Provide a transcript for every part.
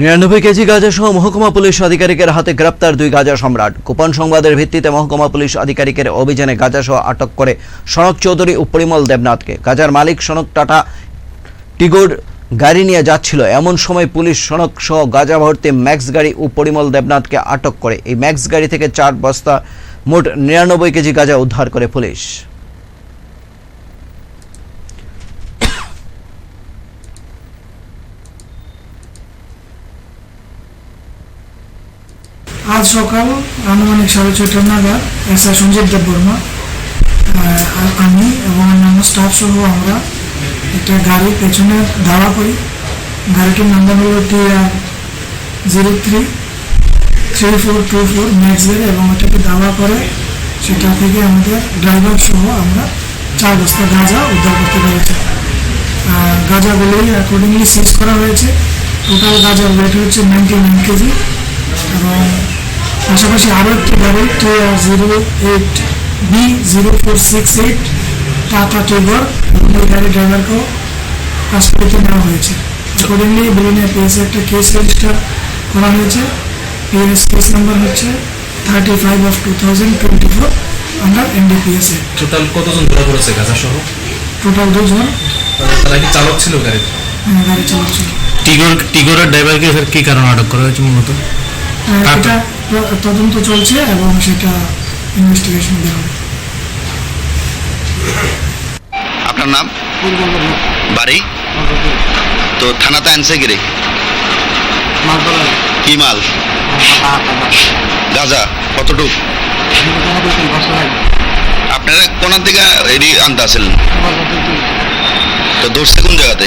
নিরানব্বই কেজি গাঁজা সহ মহকুমা পুলিশ আধিকারিকের হাতে গ্রেপ্তার দুই গাঁজা সম্রাট। গোপন সংবাদের ভিত্তিতে মহকুমা পুলিশ আধিকারিকের অভিযানে গাঁজা সহ আটক করে সনক চৌধুরী ও পরিমল দেবনাথকে। গাঁজার মালিক সনক টাটা টিগোর গাড়ি নিয়ে যাচ্ছিল। এমন সময় পুলিশ সনক সহ গাঁজা ভর্তি ম্যাক্স গাড়ি ও পরিমল দেবনাথকে আটক করে। এই ম্যাক্স গাড়ি থেকে চার বস্তা মোট নিরানব্বই কেজি গাঁজা উদ্ধার করে পুলিশ। আজ সকাল আনুমানিক সাড়ে ছয়টা নাগাদ, এস আই সঞ্জীব দেব বর্মা আমি এবং অন্যান্য স্টাফ সহ আমরা একটা গাড়ি পেছনে দাঁড়া করি। গাড়িটির নাম্বার হলো T R zero three three four two four Max গাড়ি এবং ওটাকে দাওয়া করে সেটা থেকে আমাদের ড্রাইভার সহ আমরা চার বস্তা গাঁজা উদ্ধার করতে পেরেছি। গাঁজাগুলি অ্যাকর্ডিংলি সিজ করা হয়েছে। টোটাল গাঁজার ওয়েট হচ্ছে নাইনটি নাইন কেজি এবং পাশাপাশি আরও একটি গাড়ি T R zero eight B zero four six eight Tata Tigor এবং এই গাড়ির ড্রাইভারকেও কাস্টডিতে নেওয়া হয়েছে। অ্যাকর্ডিংলি বিলিনিয়া পিএসে একটা কেস রেজিস্টার করা হয়েছে। পিএস কেস নাম্বার হচ্ছে thirty five of two thousand twenty four under NDPS total কতজন ধরা পড়েছে গাজা সহ টোটাল দুজন তারা কি চালক ছিল গাড়ির আহ, গাড়ি চালাচ্ছিল টিগর টিগরের ড্রাইভারকে স্যার কি কারণে আটক করা হয়েছে মূলত? এটা তদন্ত চলছে এবং সেটা ইনভেস্টিগেশন দেওয়া আপনার নাম? বাড়ি? তো থানাতে আনছে গিরে কি মাল? গাজা, কতটুক? আপনারা কোন দিকে এডি আনতে আসেন তো ধরছে কোন জায়গাতে?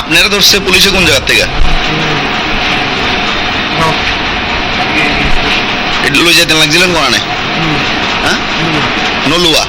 আপনারা ধরছে পুলিশে কোন জায়গা থেকে? লই যেতে লাগছিলেন কোনানে হ্যাঁ? নলুয়া?